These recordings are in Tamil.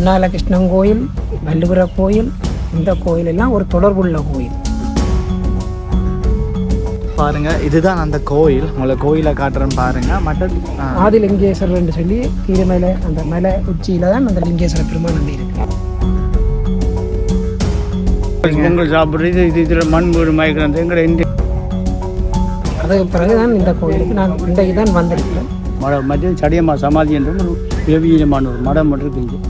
பொன்னால கிருஷ்ணன் கோயில் வள்ளுவர கோயில் இந்த கோயில் எல்லாம் ஒரு தொடர்புள்ள கோயில். பாருங்க இதுதான் அந்த கோயில். உங்களை கோயிலை காட்டுறேன்னு பாருங்க. மற்ற ஆ, ஆதிலிங்கேஸ்வரர் என்று சொல்லி கீழமேல அந்த மலை உச்சியில தான் அந்த லிங்கேஸ்வர பெருமான் நம்பி இருக்கு பொங்கல் சாப்பிட்றது இது இதில் மண் வீடு மயக்கிறது எங்களை இந்த அதுக்கு பிறகுதான் இந்த கோயிலுக்கு நான் இன்றைக்கு தான் வந்திருக்கிறேன். மடம் மத்திய சடியம்மா சமாதி என்ற ஒரு பெவியமான ஒரு மடம் மட்டும் இருக்கு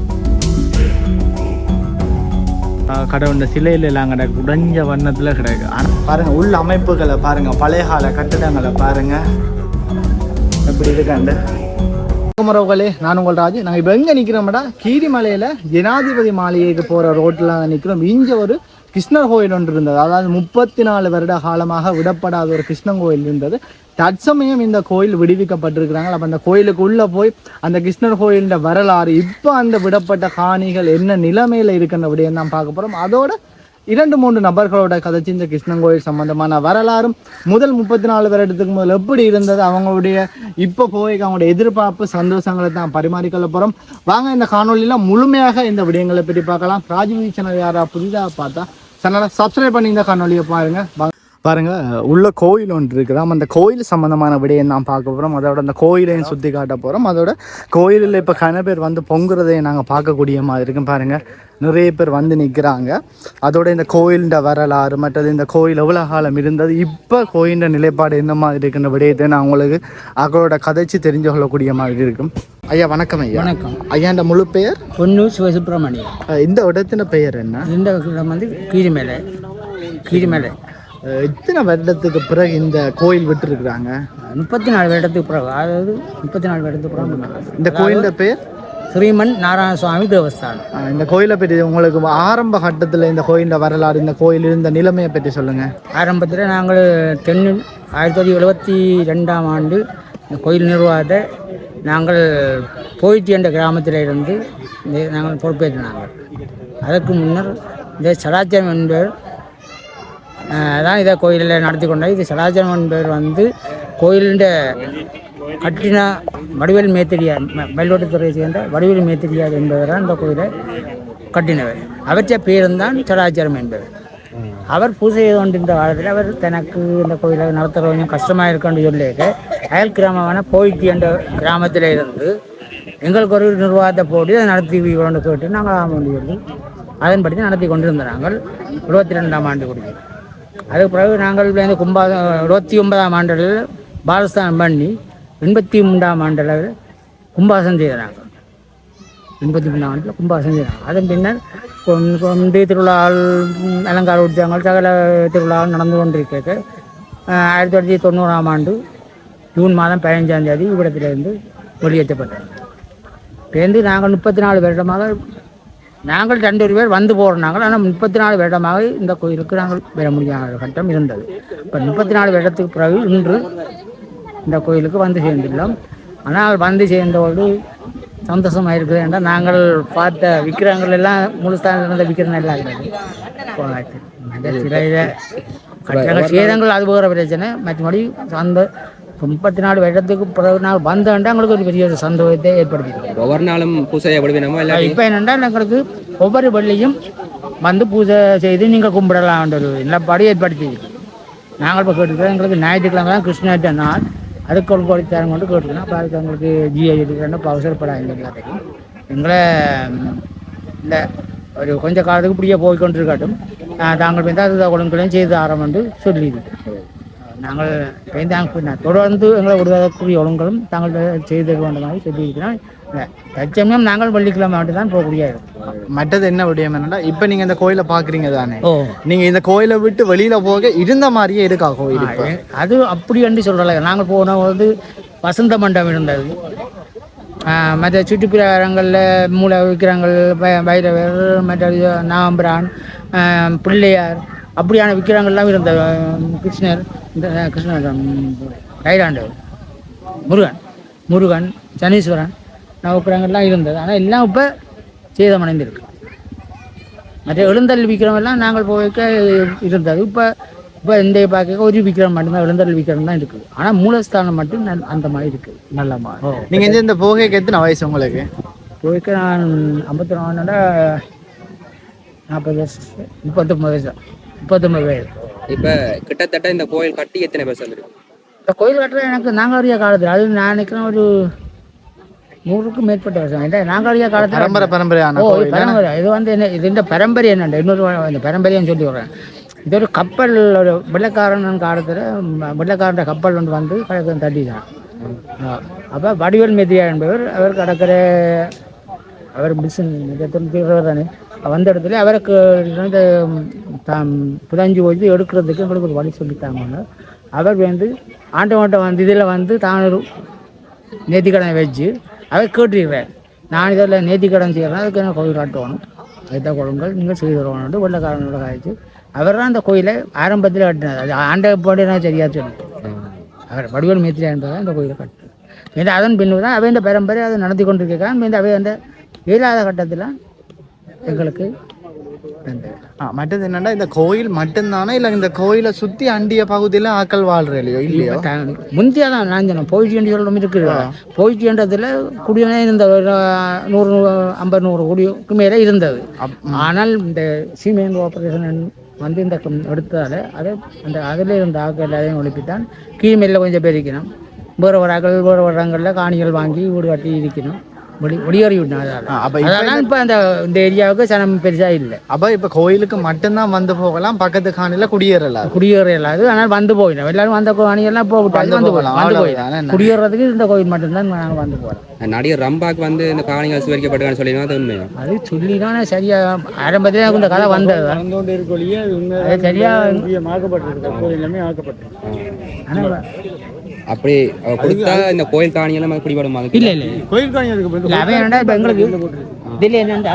கடவுள் சிலையில எல்லாம் கிடக்கு. உடைஞ்ச வண்ணத்துல கிடக்கு. ஆனா பாருங்க உள்ள அமைப்புகளை பாருங்க. பழைய கால கட்டிடங்களை பாருங்க. எப்படி இருக்காண்டு உறவுகளே நான் உங்கள் ராஜு. நாங்கள் இப்போ எங்கே நிற்கிறோம்டா கீரிமலையில் ஜனாதிபதி மாளிகைக்கு போகிற ரோட்டில் நிற்கிறோம் இங்கே ஒரு கிருஷ்ணர் கோயில் ஒன்று இருந்தது. அதாவது முப்பத்தி நாலு வருட காலமாக விடப்படாத ஒரு கிருஷ்ணன் கோயில் இருந்தது. தற்சமயம் இந்த கோயில் விடுவிக்கப்பட்டிருக்கிறாங்க. அப்போ அந்த கோயிலுக்கு உள்ளே போய் அந்த கிருஷ்ணர் கோயிலின் வரலாறு இப்போ அந்த விடப்பட்ட காணிகள் என்ன நிலைமையில் இருக்குன்ற விடயம் தான் பார்க்க போகிறோம் அதோட இரண்டு மூன்று நபர்களோட கதைச்சு இந்த கிருஷ்ணன் கோயில் சம்பந்தமான வரலாறும் முதல் முப்பத்தி நாலு வருடத்துக்கு முதல் எப்படி இருந்தது அவங்களுடைய இப்போ போய் அவங்களுடைய எதிர்பார்ப்பு சந்தோஷங்களை தான் பரிமாறிக்கொள்ள போகிறோம் வாங்க இந்த காணொலியில் முழுமையாக இந்த விடயங்களை பற்றி பார்க்கலாம். ராஜீவ் சேனல் யாரா புதிதாக பார்த்தா சேனலை சப்ஸ்கிரைப் பண்ணி இந்த காணொலியை பாருங்க. வாங்க பாருங்க உள்ள கோயில் ஒன்று இருக்குதாம் அந்த கோயில் சம்பந்தமான விடயம் தான் பார்க்க போகிறோம் அதோட அந்த கோயிலையும் சுற்றி காட்ட போகிறோம் அதோட கோயிலில் இப்போ கன பேர் வந்து பொங்குறதையும் நாங்கள் பார்க்கக்கூடிய மாதிரி இருக்கும் பாருங்க நிறைய பேர் வந்து நிற்கிறாங்க அதோட இந்த கோயிலின் வரலாறு மற்றது இந்த கோயில் எவ்வளோ காலம் இருந்தது இப்போ கோயிலின் நிலைப்பாடு என்ன மாதிரி இருக்குன்ற விடயத்தை நான் உங்களுக்கு அவங்களோட கதைச்சு தெரிஞ்சு கொள்ளக்கூடிய மாதிரி இருக்கும் ஐயா வணக்கம் ஐயா. வணக்கம். ஐயாண்ட முழு பெயர்? பொன்னு சிவசுப்பிரமணியம் அஹ் இந்த இடத்தின பெயர் என்ன? இந்த இடம் வந்து கீரிமலை. கீரிமலை. எத்தனை வருடத்துக்கு பிறகு இந்த கோயில் விட்டுருக்குறாங்க? முப்பத்தி நாலு வருடத்துக்கு பிறகு அதாவது முப்பத்தி நாலு வருடத்துக்கு பிறகு இந்த கோயிலோட பேர்? ஸ்ரீமன் நாராயண சுவாமி தேவஸ்தானம் இந்த கோயிலை பற்றி உங்களுக்கு ஆரம்ப கட்டத்தில் இந்த கோயிலில் வரலாறு இந்த கோயில் இருந்த நிலைமையை பற்றி சொல்லுங்க. ஆரம்பத்தில் நாங்கள் தென்னு ஆயிரத்தி தொள்ளாயிரத்தி எழுபத்தி ரெண்டாம் ஆண்டு இந்த கோயில் நிர்வாகத்தை நாங்கள் போயிட்டி என்ற கிராமத்தில் இருந்து நாங்கள் பொறுப்பேற்றினாங்க. அதற்கு முன்னர் இந்த சடாச்சரம் என்பவர் தான் இதை கோயிலில் நடத்தி கொண்டார் இது சடாச்சாரம் என்பவர் வந்து கோயிலின் கட்டின வடிவேல் மேத்திரியார் ம- மயிலோட்டத்துறையை சேர்ந்த வடிவேல் மேத்திரியார் என்பவர் தான் இந்த கோயிலை கட்டினவர். அவற்றை பேருந்தான் சடாச்சாரம் என்பவர். அவர் பூஜை செய்து கொண்டிருந்த காலத்தில் அவர் தனக்கு இந்த கோயிலை நடத்துகிற கொஞ்சம் கஷ்டமாக இருக்குன்னு சொல்லிட்டு அயல் கிராமமான போயிட்டு என்ற கிராமத்தில் இருந்து எங்களுக்கு ஒரு நிர்வாகத்தை போட்டு அதை நடத்தி கொண்டு கேட்டு நாங்கள் ஆமாண்டு சொல்லி அதன்படி தான் நடத்தி கொண்டிருந்த நாங்கள் இருபத்தி ரெண்டாம் ஆண்டு குடிக்கிறோம் அதுக்கு பிறகு நாங்கள் வந்து கும்பா இருபத்தி ஒன்பதாம் ஆண்டில் பாலஸ்தானம் பண்ணி எண்பத்தி மூன்றாம் ஆண்டில் கும்பாசம் செய்கிறாங்க எண்பத்தி மூணாம் ஆண்டில் கும்பாசம் செய்கிறாங்க அதன் பின்னர் கொண்டு கொண்டு திருவிழாவில் அலங்கார உற்சவங்கள் சகல திருவிழாவில் நடந்து கொண்டிருக்க ஆயிரத்தி தொள்ளாயிரத்தி தொண்ணூறாம் ஆண்டு ஜூன் மாதம் பதினஞ்சாம் தேதி இவ்விடத்திலிருந்து வெளியேற்றப்பட்டது. பேருந்து நாங்கள் முப்பத்தி நாலு வருடமாக நாங்கள் ரெண்டு பேர் வந்து போகிறோம் நாங்கள். ஆனால் முப்பத்தி நாலு வருடமாக இந்த கோயிலுக்கு நாங்கள் வர முடியாத கட்டம் இருந்தது. இப்போ முப்பத்தி நாலு வருடத்துக்கு பிறகு இன்று இந்த கோயிலுக்கு வந்து சேர்ந்துள்ளோம். ஆனால் வந்து சேர்ந்தோடு சந்தோஷமாக இருக்குது என்றால் நாங்கள் பார்த்த விக்கிரகங்கள் எல்லாம் முழுஸ்தானில் இருந்த விக்கிரகம் எல்லாம் சிலையில் கட்டங்கள் சேதங்கள் அது போகிற பிரச்சனை. மற்றபடி அந்த முப்பத்தி நாலு வருடத்துக்கு பிறகு நாங்கள் வந்தோண்டா எங்களுக்கு ஒரு பெரிய ஒரு சந்தோஷத்தை ஏற்படுத்திக்கிறோம் ஒவ்வொரு நாளும் எல்லாம் இப்போ என்னென்றால் எங்களுக்கு ஒவ்வொரு பள்ளியும் வந்து பூஜை செய்து நீங்கள் கும்பிடலாம்ன்ற ஒரு நிலப்பாடு ஏற்படுத்தி நாங்கள் இப்போ கேட்டுக்கிறோம் எங்களுக்கு ஞாயிற்றுக்கிழமை தான் கிருஷ்ணாட்ட நாள். கோடி தேரம் கொண்டு கேட்டுக்கலாம் அப்போ அதுக்கு எங்களுக்கு ஜிஐ எடுக்கிறேன்னா இப்போ அவசரப்படாது எல்லாத்துக்கும் எங்களை இந்த ஒரு கொஞ்ச காலத்துக்கு இப்படியே போய் கொண்டிருக்கட்டும் ஆஹ், தாங்கள் வந்து அது ஒழுங்குகளையும் செய்து ஆரம்பித்து சொல்லிது நாங்கள் வேந்தாங்க தொடர்ந்து எங்களை விடுதற்குரிய ஒழுங்களும் தாங்கள் செய்து மாதிரி சொல்லியிருக்கிறோம். இந்த தற்சமயம் நாங்கள் வெள்ளிக்கிழமை மட்டும் தான் போகக்கூடிய மற்றது என்ன விடயம் என்னன்னா இப்போ நீங்கள் இந்த கோயிலை பார்க்குறீங்க தானே? நீங்கள் இந்த கோயிலை விட்டு வெளியில் போக இருந்த மாதிரியே இருக்கா கோயில் அது அப்படி என்று சொல்கிறல நாங்கள் போன போது வசந்த மண்டபம் இருந்தது. மற்ற சுற்றுப்பிரகாரங்களில் மூளை விக்கிரங்கள் பைரவர் மற்ற நாம்பிரான் பிள்ளையார் அப்படியான விக்கிரங்கள்லாம் இருந்த கிருஷ்ணர். இந்த கிருஷ்ணர் ம், கைலாண்டவர் முருகன் முருகன் சனீஸ்வரன் நவக்கிரகங்கள்லாம் இருந்தது. ஆனால் எல்லாம் இப்போ சேதமடைந்திருக்கு. மற்ற எழுந்தல் விக்கிரம் எல்லாம் நாங்கள் போய்க்க இருந்தது. இப்போ இப்போ இந்த பார்க்க ஒரு விக்கிரம் மட்டும்தான் எழுந்தல் விக்கிரம் தான் இருக்குது. ஆனால் மூலஸ்தானம் மட்டும் நல்- அந்த மாதிரி இருக்குது. நல்ல மாதிரி. நீங்கள் இந்த போகைக்கு எத்தனை வயசு உங்களுக்கு? போய்க்கு நான் ஐம்பத்தி நாலுனா நாற்பது வயசு முப்பத்தொம்பது வயசு முப்பத்தொம்பது வயசு. இப்ப கிட்டத்தட்ட இந்த கோயில் கட்டி எத்தனை பேர் சொல்லிருக்கு இந்த கோயில் கட்டுற எனக்கு நாங்கரியா காலத்தில். அது நான் நினைக்கிறேன் ஒரு நூறுக்கும் மேற்பட்ட வருஷம். இல்லை நாங்கரியா காலத்தில் பரம்பரை பரம்பரையான பரம்பரை. இது வந்து என்ன இது இந்த பரம்பரை என்னண்ட இன்னொரு இந்த பரம்பரைன்னு சொல்லி விடுறேன் இது ஒரு கப்பல் ஒரு வெள்ளக்காரன் காலத்தில் வெள்ளக்காரன் கப்பல் ஒன்று வந்து கடற்கரை தட்டிதான் அப்போ வடிவேல் மெதியா என்பவர் அவர் கடற்கரை அவர் பிசினஸ் தானே? வந்த இடத்துல அவருக்கு இந்த தாம் புதஞ்சு போய் எடுக்கிறதுக்கு எங்களுக்கு ஒரு வழி சொல்லித்தாங்க அவர் வந்து ஆண்டவன்ட்ட வந்து இதில் வந்து தான் ஒரு நேர்த்திக்கடன் வச்சு அவர் கேட்டுருக்கிறார். நான் இதில் நேர்த்திக்கடன் செய்கிறேன் அதுக்கு என்ன கோயில் கட்டணும் அதுதான் கொடுங்கள் நீங்கள் செய்து தருவோம்னு வெள்ளக்காரனோட காய்ச்சி அவர் தான் அந்த கோயிலை ஆரம்பத்தில் கட்டினார். அது ஆண்ட போட்டு நான் சரியாக சொல்லிட்டு. அவர் வடிவல் மேத்திரியா என்பதான் இந்த கோயிலை கட்டினார். மீண்டும் அதன் பின்பு தான் அவை இந்த பரம்பரை அதை நடத்தி கொண்டிருக்கிறான் மீண்டும் அவை அந்த இயலாத கட்டத்தில் எங்களுக்கு மற்றது என்னன்னா இந்த கோயில் மட்டும்தானே? இல்ல இந்த கோயிலை சுத்தி அண்டிய பகுதியில ஆக்கள் வாழ்ற இல்லையோ? இல்லையோ? முந்தியா தான் நான் சொன்னேன் போயிட்டு சொல்லும் இருக்குது. போயிட்டுன்றதுல குடியே இருந்த ஒரு நூறு ஐம்பது நூறு குடிக்கு மேலே இருந்தது. ஆனால் இந்த சீமெயின் ஆப்ரேஷன் வந்து இந்த எடுத்ததால அதை அந்த அதில் இருந்த ஆக்கள் எல்லாரையும் ஒழிப்பித்தான். கீழ்மையில் கொஞ்சம் பேர் இருக்கணும். வேறு ஒரு ஆக்கள் வேறு ஒரு இடங்களில் காணிகள் வாங்கி வீடு கட்டி இருக்கணும். அப்ப இப்ப அதெல்லாம் இப்போ அந்த இந்த ஏரியாவுக்கு சனம் பெருசாக இல்லை. அப்ப இப்ப கோயிலுக்கு மட்டும்தான் வந்து போகலாம் பக்கத்து காணில குடியேறலாம் குடியேற இல்லாது ஆனால் வந்து போயிடும். எல்லாரும் வந்த அணியெல்லாம் போகவிட்டாங்க வந்து வந்து போகலாம், வந்து போயிடும்? குடியேறதுக்கு இந்த கோயில் மட்டும்தான் நாங்கள் வந்து போகிறோம் நடிகர் ரம்பாக்கு வந்து இந்த காணிகள் சுவரிக்கப்பட்டிருக்கான்னு சொல்லி அது உண்மையா? அது சொல்லிதானே சரியா ஆரம்பத்தில் எனக்கு இந்த கதை வந்தது. தான். அது உண்மை அது சரியா ஆக்கப்பட்டிருக்கு கோயில் எல்லாமே ஆக்கப்பட்டிருக்கு. ஆனால் அப்படி கொடுத்தா இந்த கோயில் காணியெல்லாம் குடிபடும் அதுக்கு? இல்லை இல்லை. கோயில் காணி அதுக்கு அவன் என்னடா இப்போ எங்களுக்கு. இதில் என்னென்னா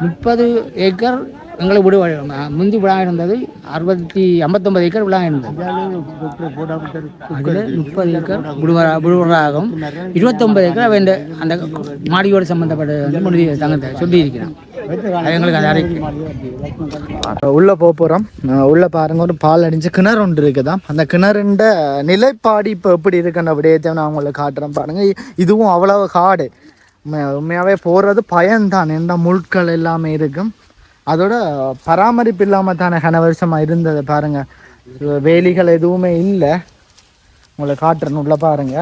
முப்பது ஏக்கர் எங்களுக்கு விடு முந்தி விழா இருந்தது அறுபத்தி ஐம்பத்தொம்பது ஏக்கர் விழா இருந்தது. அதில் முப்பது ஏக்கர் விடுவரா விடுவராகும். இருபத்தொம்பது ஏக்கர் அவன் அந்த மாடியோடு சம்மந்தப்பட்ட வந்து முடிவு தங்கத்தை சொல்லி இருக்கிறான் எங்களுக்கு அது அரைக்கு உள்ள போக போகிறோம் உள்ளே உள்ள பாருங்க ஒரு பால் அடிஞ்ச கிணறு ஒன்று இருக்குதான் அந்த கிணறுண்ட நிலைப்பாடு இப்போ எப்படி இருக்குன்னு விடயத்தை நான் உங்களுக்கு காட்டுறேன் பாருங்க. இதுவும் அவ்வளவு காடு. உண்மை- போகிறது போறது பயன்தான். எந்த முட்கள் எல்லாமே இருக்கும். அதோட பராமரிப்பு இல்லாமல் தானே கன வருஷமாக இருந்தது பாருங்க. வேலிகள் எதுவுமே இல்லை. உங்களை காட்டுறேன் உள்ள பாருங்க.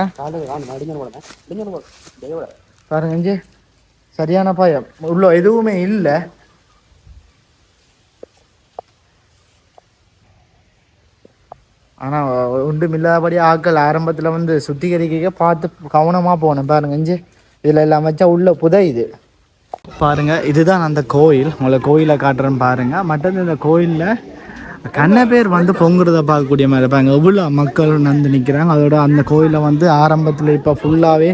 பாருங்க இஞ்சி. சரியான பாயம். உள்ள எதுவுமே இல்லை. ஆனால் ஒன்றுமில்லாதபடி ஆட்கள் ஆரம்பத்தில் வந்து சுத்திகரிக்க பார்த்து கவனமாக போகணும். பாருங்க இஞ்சி. இதில் எல்லாம் வச்சா உள்ள புதையுது. பாருங்கள் இதுதான் அந்த கோயில். உங்களை கோயிலை காட்டுறேன்னு பாருங்கள் மற்றது இந்த கோயிலில் கண்ண பேர் வந்து பொங்குறத பார்க்கக்கூடிய மாதிரி இருப்பாங்க. எவ்வளோ மக்கள் வந்து நிற்கிறாங்க அதோட அந்த கோயிலை வந்து ஆரம்பத்தில் இப்போ ஃபுல்லாகவே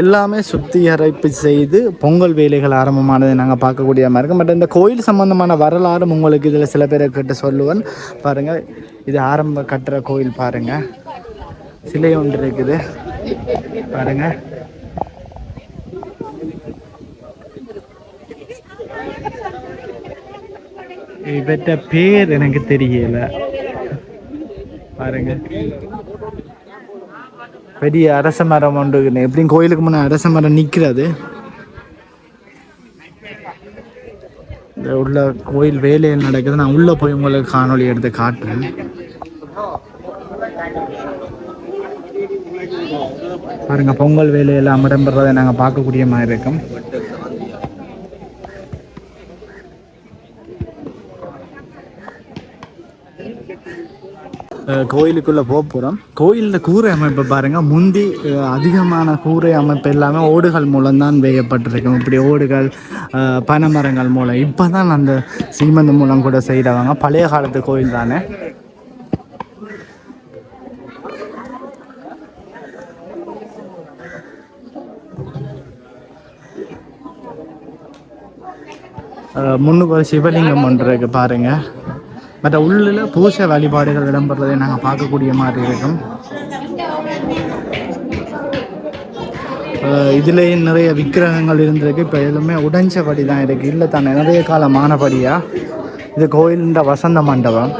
எல்லாமே சுத்திகரிப்பு செய்து பொங்கல் வேலைகள் ஆரம்பமானதை நாங்கள் பார்க்கக்கூடிய மாதிரி இருக்கும் பட் இந்த கோயில் சம்மந்தமான வரலாறும் உங்களுக்கு இதில் சில பேரை கிட்ட சொல்லுவேன். பாருங்கள் இது ஆரம்ப கட்டுற கோயில் பாருங்கள் சிலை ஒன்று இருக்குது. பாருங்கள் இவற்ற பேர் எனக்கு தெரியல. பாருங்க. பெரிய அரச மரம் ஒன்று எப்படியும் கோயிலுக்கு முன்னே அரச மரம் நிற்கிறது. இந்த உள்ள கோயில் வேலையில் நடக்குது. நான் உள்ளே போய் உங்களுக்கு காணொளி எடுத்து காட்டுறேன். பாருங்க பொங்கல் வேலையெல்லாம் இடம்பெறதை நாங்கள் பார்க்கக்கூடிய மாதிரி இருக்கும். கோயிலுக்குள்ளே போக போகிறோம் கோயிலில் கூரை அமைப்பு பாருங்கள் முந்தி அதிகமான கூரை அமைப்பு எல்லாமே ஓடுகள் மூலம்தான் வேயப்பட்டிருக்கும் இப்படி ஓடுகள் பனைமரங்கள் மூலம். இப்போ தான் அந்த சீமந்த மூலம் கூட செய்கிறவங்க பழைய காலத்து கோயில் தானே? முன்னுக்கு ஒரு சிவலிங்கம் ஒன்று இருக்குது பாருங்கள் மற்ற உள்ளில் பூச வழிபாடுகள் இடம்பெறதை நாங்கள் பார்க்கக்கூடிய மாதிரி இருக்கும். இதுலேயும் நிறைய விக்கிரகங்கள் இருந்திருக்கு. இப்போ எதுவுமே உடைஞ்சபடி தான் இருக்குது இல்லை தானே நிறைய காலமானபடியாக இது கோயிலின் வசந்த மண்டபம்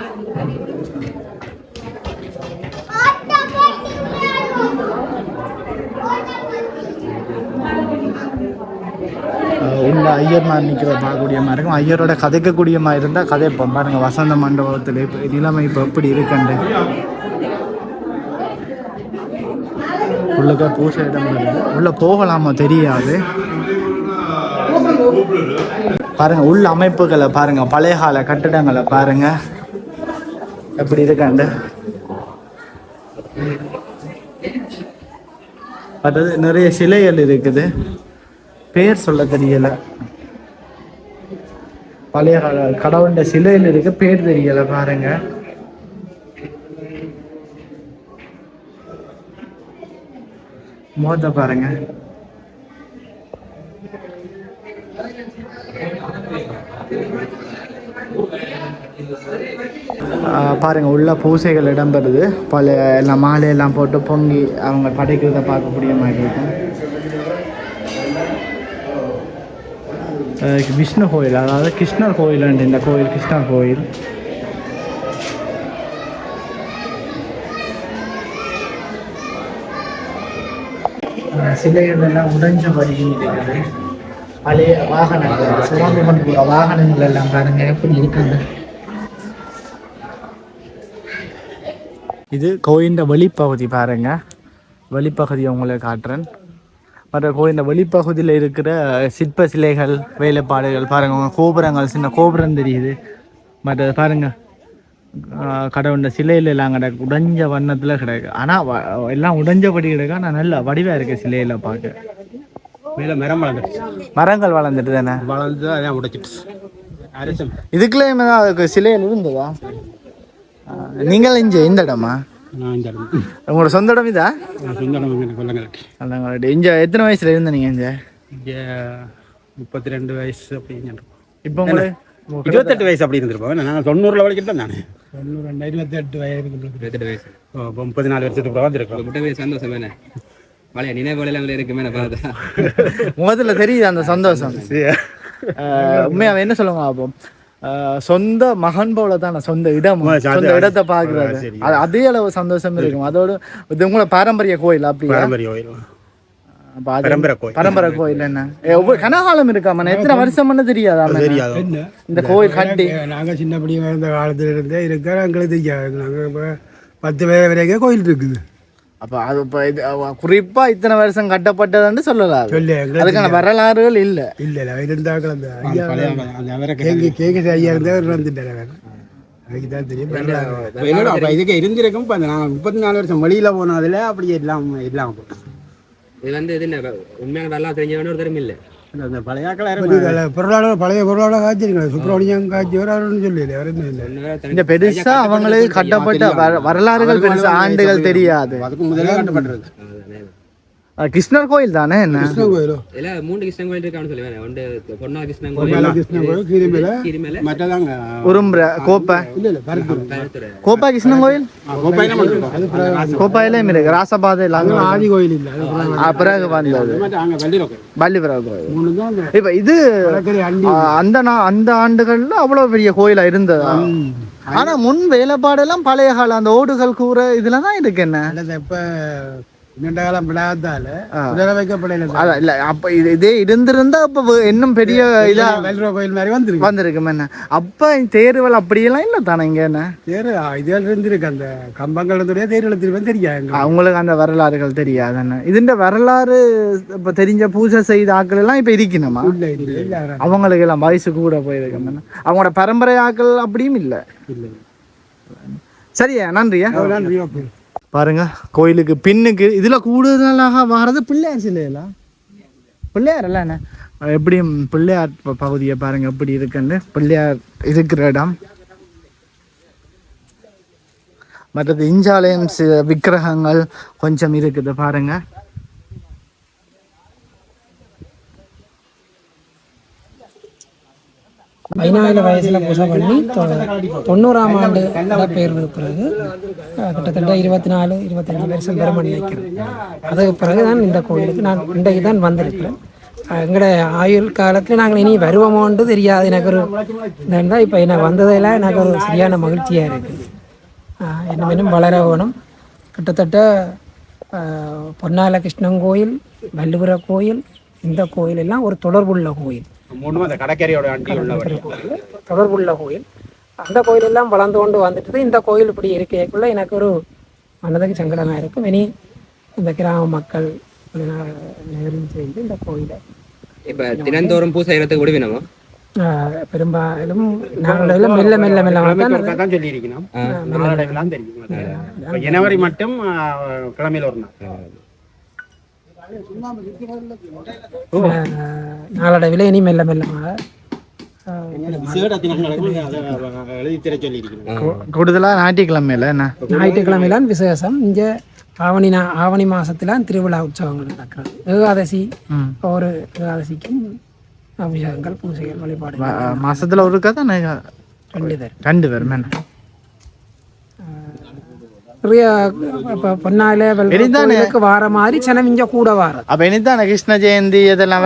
மேலே ஐயர்மார் நிற்கிற பார்க்கக்கூடிய மாதிரி இருக்கும். ஐயரோட கதைக்கக்கூடிய மாதிரி இருந்தால் கதைப்போம் பாருங்கள் வசந்த மண்டபத்தில் இப்போ நிலைமை இப்போ எப்படி இருக்குண்டு உள்ளுக்க பூசை இடம் உள்ள போகலாமா தெரியாது. பாருங்க உள்ள அமைப்புகளை பாருங்க பழைய கால கட்டிடங்களை பாருங்க. எப்படி இருக்காண்டு அடுத்தது நிறைய சிலைகள் இருக்குது. பேர் சொல்ல தெரியல. பழைய கால கடவுண்ட சிலையில் இருக்க பேர் தெரியல பாருங்க. முகத்தை பாருங்க. பாருங்க உள்ள பூசைகள் இடம்பெறுது. பல எல்லாம் மாலையெல்லாம் போட்டு பொங்கி அவங்க படைக்கிறத பார்க்கக்கூடிய மாதிரி இருக்கும். விஷ்ணு கோயில் அதாவது கிருஷ்ணர் கோயில் இந்த கோயில் கிருஷ்ணர் கோயில் சிலைகள் எல்லாம் உடைஞ்சபடி இருக்குது பழைய வாகனங்கள் சுரண்டு கொண்டு போகிற வாகனங்கள் எல்லாம் பாருங்க எப்படி இருக்காங்க இது கோயிலின் வெளிப்பகுதி பாருங்க வெளிப்பகுதியை உங்களுக்கு காட்டுறேன் மற்ற கோயிலின் வெளிப்பகுதியில் இருக்கிற சிற்ப சிலைகள் வேலைப்பாடுகள் பாருங்க உங்க கோபுரங்கள் சின்ன கோபுரம் தெரியுது. மற்ற பாருங்க ஆஹ் கடவுண்ட சிலையில எல்லாம் கிடக்கு உடைஞ்ச வண்ணத்துல கிடக்கு. ஆனா வ- எல்லாம் உடைஞ்சபடி கிடக்கு ஆனா நல்ல வடிவா இருக்கு சிலையில பார்க்க. மேலே மரம் வளர்ந்துருச்சு. மரங்கள் வளர்ந்துட்டு தானே? வளர்ந்து அதான் உடைச்சிட்டு இதுக்குள்ளே சிலையில் இருந்ததா? நீங்கள் இங்கே இந்த நான் இந்த இடம்? உங்களோட சொந்த இடம் இதா? சொந்த இடம் இங்கே கொல்லங்கலட்டி அல்லங்களா இங்கே எத்தனை வயசுல இருந்த நீங்க இங்கே? இங்கே முப்பத்தி ரெண்டு வயசு அப்படின்னு இருக்கும். இப்போ உங்களுக்கு இருபத்தெட்டு வயசு அப்படி இருந்திருப்போம் நான் தொண்ணூறுல வரைக்கும் நான் தொண்ணூறு ரெண்டு இருபத்தெட்டு வயது இருபத்தெட்டு வயசு. முப்பத்தி நாலு வருஷத்துக்கு அப்புறம் வந்திருக்கோம். முட்டை வயசு சந்தோஷம் என்ன பழைய நினைவுகள் இருக்குமே நான் பார்த்தா. முகத்துல தெரியுது அந்த சந்தோஷம். ஆஹ் உண்மையாவே என்ன சொல்லுங்க அப்போ? சொந்த மகன் போல தான் சொந்த இடம் சொந்த இடத்தை பாக்குறது அது அளவு சந்தோஷம் இருக்கும். அதோட இது பாரம்பரிய கோயில் அப்படியா? பாரம்பரிய கோயில். பரம்பரை கோயில். என்ன? கனகாலம் இருக்காம எத்தனை வருஷம்னு தெரியாதா இந்த கோயில் கட்டி. நாங்கள் சின்ன பிள்ளைங்க இருந்த காலத்துல இருந்தே இருக்க எங்களுக்கு தெரியாது. பத்து பேர் வரைக்கும் கோயில் இருக்குது. அப்ப அது இப்ப இது இத்தனை வருஷம் கட்டப்பட்டதுன்னு சொல்லலாம் அதுக்கான வரலாறுகள் இல்ல. இல்லை இல்லை இருந்தாக்கள் அந்த ஐயா கேக்கு ஐயா இருந்தவர் வந்துட்டார் அவர். அதுக்கு தான் தெரியும் வரலாறு. இப்போ என்னடா அப்போ இதுக்கு இருந்திருக்கும் முப்பத்தி நாலு வருஷம் வெளியில போனதுல அப்படி எல்லாம் எல்லாம் இது வந்து இது என்ன உண்மையான வரலாறு தெரிஞ்சவன ஒரு தரம் இல்லை. அந்த பழைய பொருளாதார பழைய பொருளாதார காய்ச்சிருக்கல சுப்பிரமணியம் காய்ச்சி அவருன்னு சொல்லி அவர் இந்த பெருசா அவங்களுக்கு கட்டப்பட்ட வர- வரலாறுகள் பெருசா ஆண்டுகள் தெரியாது. அதுக்கு கட்டப்பட்டிருக்கு. கிருஷ்ணர் கோயில் தானே என்ன? கிருஷ்ணன் கோயிலோ? இல்ல மூணு கிருஷ்ணன் கோயில் இருக்கான்னு சொல்லுவேன் ஒன்று பொன்னா கிருஷ்ணன் மேல கோயில் கிருஷ்ணன் கோயில் கீரிமேல. மற்றதாங்க உரும்புற கோப்பை. இல்லை இல்லை பருப்பு கருத்துறை. கோப்பா கிருஷ்ணன் கோயில்? பண்ணிருக்கோம் கோப்பாயிலையும் இருக்கு. ராசபாதை அது ஆதி கோயில் இல்லை பிறகு வந்தது. வெள்ளியில் கோயில் இப்ப இது அந்த நா- அந்த ஆண்டுகள்ல அவ்வளவு பெரிய கோயிலா இருந்தது? ஆனா முன் வேலைப்பாடெல்லாம் பழைய காலம் அந்த ஓடுகள் கூரை இதுல தான் இருக்கு என்ன? இப்போ நீண்ட காலம் இல்ல அப்ப இது இதே இருந்திருந்தா அப்ப இன்னும் பெரிய இதா வெல்ரோ கோயில் மாதிரி வந்துருக்கு. வந்திருக்கும் என்ன? அப்ப தேர்வல் அப்படியெல்லாம் இல்ல தானே இங்க என்ன? தேர் இதில் இருந்திருக்கு அந்த கம்பங்கள் இருந்துடைய தெரியாது அவங்களுக்கு அந்த வரலாறுகள் தெரியாது என்ன? இதுன்ற வரலாறு இப்ப தெரிஞ்ச பூஜை செய்த ஆட்கள் எல்லாம் இப்ப இருக்கணுமா? அவங்களுக்கு எல்லாம் வயசு கூட போயிருக்கும் அவங்களோட பரம்பரை ஆட்கள் அப்படியும் இல்ல. இல்லை சரியா நன்றியா? நன்றி பாருங்க கோயிலுக்கு பின்னுக்கு இதில் கூடுதலாக வர்றது பிள்ளையார் சிலையெல்லாம் பிள்ளையார் எல்லாம் என்ன? எப்படியும் பிள்ளையார் ப- பகுதியை பாருங்கள் எப்படி இருக்குன்னு. பிள்ளையார் இருக்கிற இடம். மற்றது இஞ்சாலயம் சி- விக்கிரகங்கள் கொஞ்சம் இருக்குது பாருங்கள் பதினாலு வயசில் பூஜை பண்ணி தொண்ணூறாம் ஆண்டு இடப்பெயர்வுக்கு பிறகு கிட்டத்தட்ட இருபத்தி நாலு இருபத்தஞ்சு வருஷம் பெருமன் நினைக்கிறேன். அதுக்கு பிறகு தான் இந்த கோயிலுக்கு நான் இன்றைக்கு தான் வந்திருக்கிறேன். எங்களோட ஆயுள் காலத்தில் நாங்கள் இனி வருவோமோன்ட்டு தெரியாது. எனக்கு ஒரு இருந்தால் இப்போ எனக்கு வந்ததெல்லாம் எனக்கு ஒரு சரியான மகிழ்ச்சியாக இருக்குது இன்னும் இன்னும் வளர வேணும். கிட்டத்தட்ட பொன்னால கிருஷ்ணன் கோயில் வள்ளுவர கோயில் இந்த கோயில் எல்லாம் ஒரு தொடர்புள்ள கோயில். மூணு அந்த கடற்கரையோட அண்டி கோயில் தொடர்புள்ள கோயில். அந்த கோயில் எல்லாம் வளர்ந்து கொண்டு வந்துட்டு இந்த கோயில் இப்படி இருக்கக்குள்ள எனக்கு ஒரு மனதுக்கு சங்கடமாக இருக்கும். இனி இந்த கிராம மக்கள் நேரம் சேர்ந்து இந்த கோயிலை இப்ப தினந்தோறும் பூசை செய்யறதுக்கு விடுவினமா ஆஹ், பெரும்பாலும் எல்லாம் மெல்ல மெல்ல மெல்ல தான் அது- தான் சொல்லி இருக்கணும் நாளடைவுலாம் தெரியும். இப்ப ஜனவரி மட்டும் கிழமையில ஒரு நாள். நாளடைவில் இனி மெல்ல மெல்லமாக ஆஹ், எழுதி திரை சொல்லி இருக்கணும் கூடுதலா ஞாயிற்றுக்கிழமையில என்ன? ஞாயிற்றுக்கிழமையிலான் விசேஷம். இங்கே ஆவணி ஆவணி மாசத்துல திருவிழா உற்சவங்கள் நடக்கிறது. ஏகாதசி. ஒரு ஏகாதசிக்கும் அபிஷேகங்கள் பூஜைகள் வழிபாடு மாசத்துல ஒருக்கா தான் ரெண்டு பேர். ரெண்டு பேரும் என்ன? நிறைய பொன்னால வார மாதிரி சனம் இங்கே கூட வாரது அப்ப இனிதானே கிருஷ்ண ஜெயந்தி இதெல்லாம்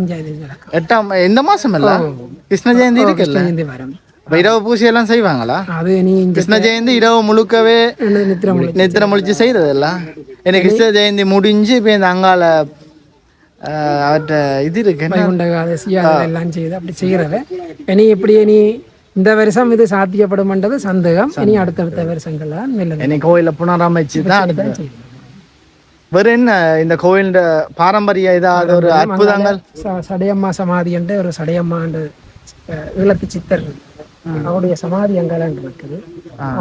இங்கே நடக்கும். எட்டாம் இந்த மாசம் இல்ல? கிருஷ்ண ஜெயந்தி இருக்குல்ல? ஜெயந்தி வரும். அப்ப இரவு பூஜை எல்லாம் செய்வாங்களா? அது நீ கிருஷ்ண ஜெயந்தி இரவு முழுக்கவே நித்திர முழிச்சு செய்யறதல்ல எனக்கு கிருஷ்ண ஜெயந்தி முடிஞ்சு இப்ப இந்த அங்கால அவர்ட்ட இது இருக்கு செய்து அப்படி செய்கிறத இனி இப்படி இனி இந்த வருஷம் இது சாத்தியப்படும்ன்றது சந்தேகம். இனி அடுத்தடுத்த வருஷங்கள்ல மெல்ல கோயில புனரமைச்சு தான். வேற என்ன? இந்த கோயிலோட பாரம்பரிய ஏதாவது ஒரு அற்புதங்கள்? சடையம்மா சமாதி என்று ஒரு அஹ், ஈழத்து சித்தர். அவருடைய சமாதி அங்கெல்லாம் இருக்குது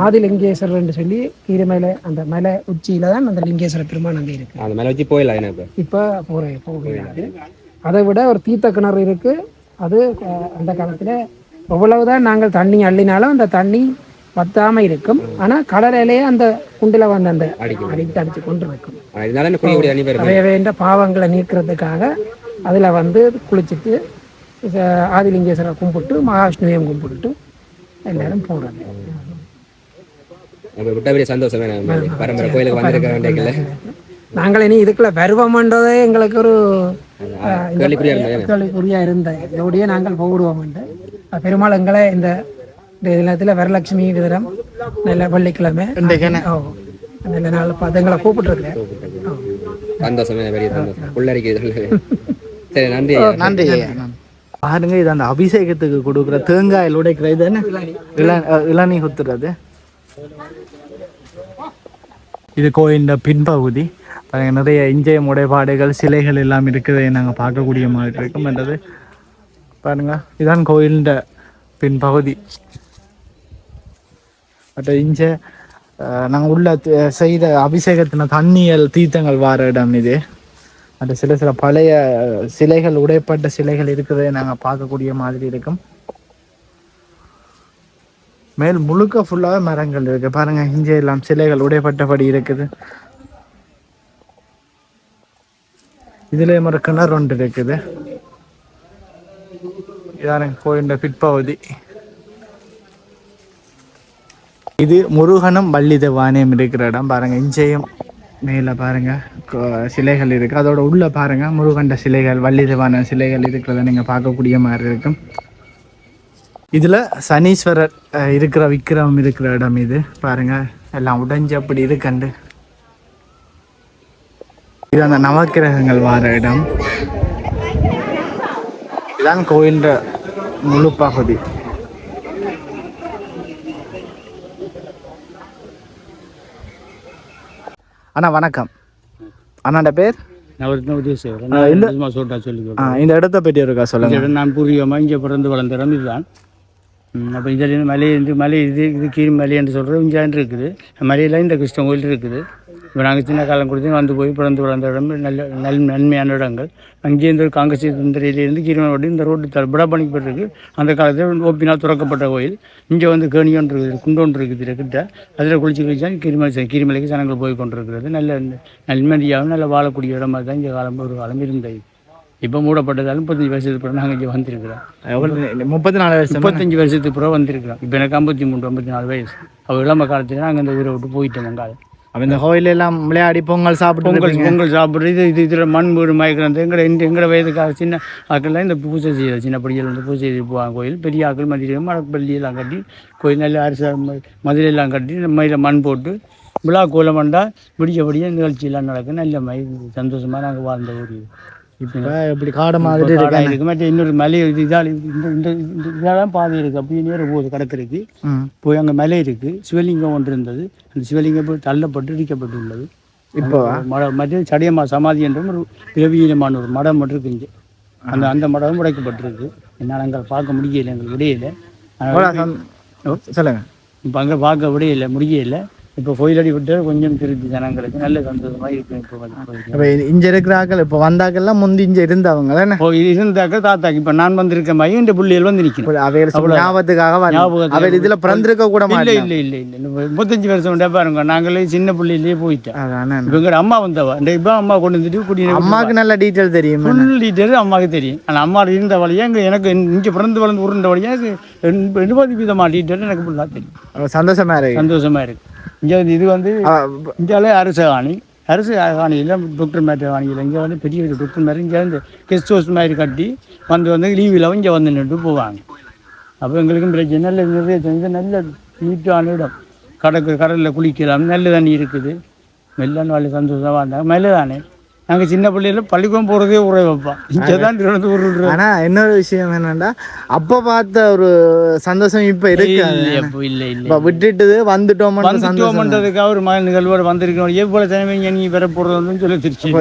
ஆதிலிங்கேஸ்வரர் என்று சொல்லி கீரமேல அந்த மலை உச்சியில தான் அந்த லிங்கேஸ்வர பெருமான் அங்கே இருக்கு. அந்த மேல வச்சு போயிடலாம் எனக்கு இப்போ? போகிற போகிறாரு அதை. விட ஒரு தீர்த்த கிணறு இருக்கு. அது அந்த காலத்துல எவ்வளவுதான் நாங்கள் தண்ணி அள்ளினாலும் அந்த தண்ணி வத்தாம இருக்கும். ஆனா கடலையிலேயே அந்த குண்டில வந்து அந்த அடித்து அடித்து கொண்டு இருக்கும் வேண்ட பாவங்களை நீக்கிறதுக்காக அதில் வந்து குளிச்சுட்டு ஆதிலிங்கேஸ்வரரை கும்பிட்டு மகாவிஷ்ணுவையும் கும்பிட்டுட்டு எல்லாரும் வேண்டியல நாங்கள் இனி இதுக்குள்ள வருவோம்ன்றதே எங்களுக்கு ஒரு கேள்விக்குறியா இருந்த இதோடய நாங்கள் போடுவோம் பெருமாள் எங்களை இந்த இந்த தினத்தில் வரலட்சுமி விதரம் நல்ல வெள்ளிக்கிழமை. ஓ நல்ல நாள் பார்த்து எங்களை கூப்பிட்டுருக்கேன் சரி நன்றி. நன்றி பாருங்க இது அந்த அபிஷேகத்துக்கு கொடுக்குற தேங்காயில் உடைக்கிற இது என்ன? இளநீ. குத்துறது. இது கோயிலின் பின்பகுதி. பாருங்க நிறைய இஞ்சய முடைபாடுகள் சிலைகள் எல்லாம் இருக்கிறதை நாங்கள் பார்க்கக்கூடிய மாதிரி இருக்கும். என்றது பாருங்க. இதான் கோயிலின் பின்பகுதி மற்ற இஞ்ச நாங்கள் உள்ள செய்த அபிஷேகத்தின தண்ணியல் தீர்த்தங்கள் வார இடம் இது. அந்த சில சில பழைய சிலைகள் உடைப்பட்ட சிலைகள் இருக்கிறதை நாங்கள் பார்க்கக்கூடிய மாதிரி இருக்கும். மேல் முழுக்க ஃபுல்லாகவே மரங்கள் இருக்கு. பாருங்க இங்கே எல்லாம் சிலைகள் உடைப்பட்டபடி இருக்குது. இதுல ஒரு கிணறு ஒன்று இருக்குது. இதான கோயிலின் பிற்பகுதி. இது முருகனும் வள்ளி தேவானையும் இருக்கிற இடம். பாருங்க இஞ்சையும் மேலே பாருங்க கோ- சிலைகள் இருக்கு. அதோட உள்ள பாருங்க முருகண்ட சிலைகள் வள்ளி தேவான சிலைகள் இருக்கிறத நீங்க பார்க்கக்கூடிய மாதிரி இருக்கும். இதுல சனீஸ்வரர் இருக்கிற விக்கிரமம் இருக்கிற இடம் இது. பாருங்க எல்லாம் உடைஞ்சு அப்படி இருக்கண்டு இது அந்த நவக்கிரகங்கள் வார இடம். இதான் கோயில்ற முழு பகுதி அண்ணா வணக்கம். அண்ணாண்ட பேர்? இந்த இடத்த பற்றி இருக்கா சொல்லுங்க. நான் பூர்வீகமாக இங்கே பிறந்து வளர்ந்த இடம் இதுதான் அப்போ இதில் மலை இருந்து மலை இது இது கீழ் மலை என்று சொல்கிறது இஞ்சாண்டு இருக்குது. மலையில் இந்த கிருஷ்ணன் கோயில் இருக்குது. இப்போ நாங்கள் சின்ன காலம் கொடுத்து வந்து போய் பிறந்து வளர்ந்த இடம் நல்ல நல் நன்மையான இடங்கள். அங்கேயே இந்த காங்கசி தந்திரையிலேருந்து கீழ்மோடி இந்த ரோட்டு த புடப்பணிப்பட்டிருக்கு அந்த காலத்தில் ஓப்பினால் துறக்கப்பட்ட கோயில். இங்கே வந்து கேணியொன்று இருக்குது குண்டொன்று இருக்குது கிட்ட. அதில் குளிச்சு குளிச்சா கீரிமலை கீரிமலைக்கு ஜனங்கள் போய் கொண்டிருக்கிறது. நல்ல நல்மதியாகவும் நல்ல வாழக்கூடிய இடமா தான் இங்கே காலம் ஒரு காலம் இருந்தது. இப்போ மூடப்பட்டதால் முப்பத்தஞ்சு வருஷத்துக்கு பிறகு நாங்கள் இங்கே வந்திருக்கிறோம். முப்பத்தி நாலு வருஷம்? முப்பத்தஞ்சு வருஷத்துக்கு பிறகு வந்திருக்கிறோம். இப்போ எனக்கு ஐம்பத்தி மூணு ஐம்பத்தி நாலு வயசு. அவள் இளம காலத்தில் நாங்கள் இந்த ஊரை விட்டு போயிட்டோம் அங்கால அப்ப இந்த கோயில் எல்லாம் விளையாடி பொங்கல் சாப்பிட்டு பொங்கல். பொங்கல் சாப்பிட்றது இது இது இதில் மண் வீடு மயக்கிறது எங்களை இந்த எங்களை வயதுக்காக சின்ன ஆக்கள்லாம் இந்த பூஜை செய்யுது சின்ன படியில் வந்து பூஜை செய்து போவாங்க கோயில் பெரிய ஆக்கள் மதியம் மரப்பள்ளி எல்லாம் கட்டி கோயில் நல்ல அரிசி மதுரையெல்லாம் கட்டி மயில மண் போட்டு விழா கோலம் வந்தால் விடிய விடிய நிகழ்ச்சியெல்லாம் நடக்கும் நல்ல மயில் சந்தோஷமாக நாங்கள் வாழ்ந்த ஊர் இப்போ இப்படி காடு மாதிரி இருக்கு மற்ற இன்னொரு மலை இது இதால் இந்த இந்த இந்த இதெல்லாம் பாதை இருக்கு. அப்படியே நேரம் போகுது கடற்கரைக்கு. போய் அங்கே மலை இருக்கு. சிவலிங்கம் ஒன்று இருந்தது. அந்த சிவலிங்கம் போய் தள்ளப்பட்டு இடிக்கப்பட்டுள்ளது இப்போ மட மற்ற சடையம்மா சமாதி என்ற ஒரு பிரவீனமான ஒரு மடம் ஒன்று இருக்கு இங்கே. அந்த அந்த மடம் உடைக்கப்பட்டிருக்கு. என்னால் அங்கே பார்க்க முடியல எங்களுக்கு விடையில. சொல்லுங்க. இப்போ அங்கே பார்க்க விடையில முடியல. இப்போ கோயிலடி விட்டு கொஞ்சம் திருப்பி ஜனங்களுக்கு நல்ல சந்தோஷமா இருக்கு இப்போ இங்க இருக்கிற ஆக்கள் இப்போ வந்தாக்கெல்லாம் முந்தி இங்க இருந்தவங்க தானே ஓ இருந்தாக்க தாத்தாக்கு இப்போ நான் வந்திருக்க மாதிரி இந்த புள்ளிகள் வந்து நிற்கணும் அவையில் ஞாபகத்துக்காக அவர் இதுல பிறந்திருக்க கூட இல்லை இல்லை இல்லை இல்லை. முப்பத்தஞ்சு வருஷம் உண்டா பாருங்க நாங்களே சின்ன புள்ளியிலேயே போயிட்டோம். எங்கட அம்மா வந்தவா இந்த இப்போ அம்மா கொண்டு வந்துட்டு குடி அம்மாவுக்கு நல்ல டீட்டெயில் தெரியும். ஃபுல் டீட்டெயில் அம்மாவுக்கு தெரியும். ஆனால் அம்மா இருந்த வழியா இங்கே எனக்கு இங்கே பிறந்து வளர்ந்து உருண்ட வழியா எண்பது விதமான டீட்டெயில் எனக்கு ஃபுல்லாக தெரியும். சந்தோஷமா இருக்கு. சந்தோஷமா இருக்கு. இங்கே வந்து இது வந்து இந்தியாவிலே அரசு காணி அரசு காணியில் டாக்டர் மேட்டர் காணியில் இங்கே வந்து பெரிய பெரிய டாக்டர் மாதிரி இங்கே வந்து கெஸ்ட் ஹவுஸ் மாதிரி கட்டி வந்து வந்து லீவில் இங்கே வந்து நின்று போவாங்க. அப்போ எங்களுக்கும் பிரச்சனை நல்ல நிறைய நல்ல நீட்டான இடம். கடற்கு கடலில் குளிக்கலாம் நல்ல தண்ணி இருக்குது. மெல்லன்னு வாழ் சந்தோஷமாக இருந்தாங்க. மெல்ல தானே நாங்கள் சின்ன பிள்ளையில பள்ளிக்கூடம் போகிறதே உரை வைப்போம். இங்கே தான் திருவனந்தபுரம் ஆனா இன்னொரு விஷயம் என்னன்னா அப்ப பார்த்த ஒரு சந்தோஷம் இப்ப இருக்கு. இல்லை இல்லை விட்டுட்டு வந்துட்டோம்னு சந்தோஷம் வந்துட்டோம்ன்றதுக்காக ஒரு மகன் நிகழ்வோடு வந்திருக்கணும் எவ்வளோ தினமே நீ பெற போகிறதுன்னு சொல்லி திருச்சி.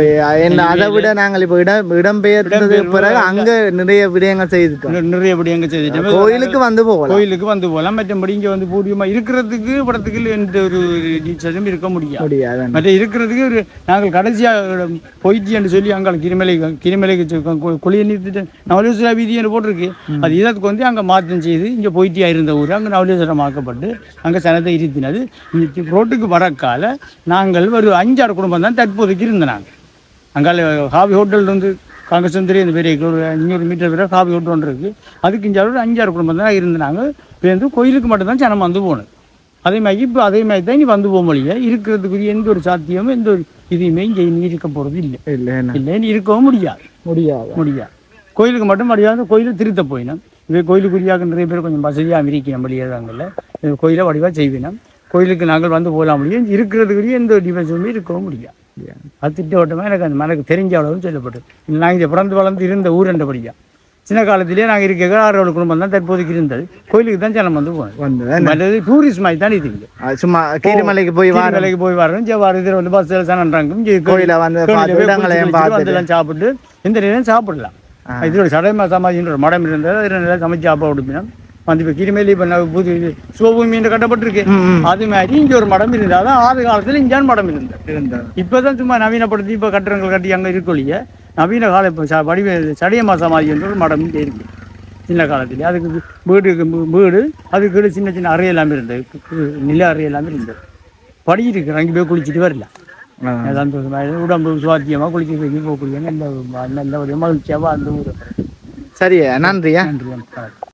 என்ன அதை விட நாங்கள் இப்போ இடம் இடம்பெயர்ந்தது பிறகு அங்க நிறைய விடயங்கள் செய்துட்டோம். நிறைய படி எங்கே செய்துட்டோம். கோயிலுக்கு வந்து போகலாம். கோயிலுக்கு வந்து போகலாம். மற்றபடி இங்கே வந்து பூர்வமா இருக்கிறதுக்கு படத்துக்கு எந்த ஒரு டீச்சரும் இருக்க முடியாது. மற்ற இருக்கிறதுக்கு ஒரு நாங்கள் கடைசியாக என்று சொல்லி அங்கே கிரிமலை கிரிமலைக்கு குளிய நீர்த்திட்டு நவலேஸ்வரா வீதி என்று போட்டிருக்கு. அது இதற்கு வந்து அங்கே மாற்றம் செய்து இங்கே போயிட்டியா இருந்த ஊர். அங்கே நவலேஸ்வரம் ஆக்கப்பட்டு அங்கே சனத்தை இருத்தினது. ரோட்டுக்கு வரக்கால நாங்கள் ஒரு அஞ்சாறு குடும்பம் தான் தற்போதைக்கு இருந்த நாங்கள் அங்கால ஹாபி ஹோட்டல் இருந்து காங்கசந்திரி இந்த பெரிய ஒரு அஞ்சூறு மீட்டர் வரை ஹாபி ஹோட்டல் ஒன்று இருக்குது அதுக்கு இங்கே ஒரு அஞ்சாறு குடும்பம் தான் இருந்தாங்க இப்போ வந்து கோயிலுக்கு மட்டும்தான் ஜனம் வந்து போகணும் அதே மாதிரி இப்போ அதே மாதிரி தான் நீ வந்து போக முடியல. இருக்கிறதுக்குரிய எந்த ஒரு சாத்தியமும் எந்த ஒரு இதையுமே இங்கே நீ இருக்க போகிறது இல்லை. இல்லை இல்லை நீ இருக்கவும் முடியாது. முடியாது. முடியாது. கோயிலுக்கு மட்டும் முடியாது கோயிலை திருத்த போயினோம். இவை கோயிலுக்குரியாக நிறைய பேர் கொஞ்சம் வசதியாக இருக்கணும் முடியாதாங்கல்ல கோயிலை வடிவாக செய்வினோம். கோயிலுக்கு நாங்கள் வந்து போகலாம் முடியும் இருக்கிறதுக்குரிய எந்த ஒரு டிஃபென்ஸுமே இருக்கவும் முடியாது. அது திட்டவட்டமாக எனக்கு அந்த எனக்கு தெரிஞ்ச அளவு சொல்லப்பட்டது. நாங்கள் இங்கே பிறந்து வளர்ந்து இருந்த ஊர் என்றபடியா. சின்ன காலத்திலேயே நாங்கள் இருக்க ஆறு குடும்பம் தான் தற்போதைக்கு இருந்தது. கோயிலுக்கு தான் ஜனம் வந்து போனோம் வந்து மற்றது டூரிஸ்ட் மாதிரி தான் இது சும்மா கீரிமலைக்கு போய் வார வேலைக்கு போய் வரோம் ஜவ்வாறு இதில் வந்து பஸ்ஸில் சனன்றாங்க கோயிலை வந்து அதெல்லாம் சாப்பிட்டு இந்த நேரம் சாப்பிடலாம். இதோட சடைமா சமாதின்ற ஒரு மடம் இருந்தது. அதில் நல்லா சமைச்சு சாப்பாடு கொடுப்பினோம் வந்து இப்போ கிரிமேலி இப்போ புது சிவபூமி என்று கட்டப்பட்டிருக்கு. அது மாதிரி இங்கே ஒரு மடம் இருந்தால் ஆறு காலத்தில் இஞ்சான் மடம் இருந்தது. இப்போ தான் சும்மா நவீனப்படுத்தி இப்போ கட்டடங்கள் கட்டி அங்கே இருக்கொழிய நவீன கால இப்போ ச வடிவ சடையம்மா சமாதி என்ற ஒரு மடம் இருக்கு. சின்ன காலத்தில். அதுக்கு வீ- வீடுக்கு வீ- வீடு அதுக்கு சின்ன சின்ன அறை எல்லாமே இருந்தது. நில அறை எல்லாமே இருந்தது. படி இருக்கு அங்கே போய் குளிச்சுட்டு சந்தோஷமாக உடம்பு சுவாத்தியமாக குளிச்சு போய் போகக்கூடிய நல்ல நல்ல ஒரு மகிழ்ச்சியாக அந்த ஊர் சரியா நன்றியா? நன்றி வணக்கம்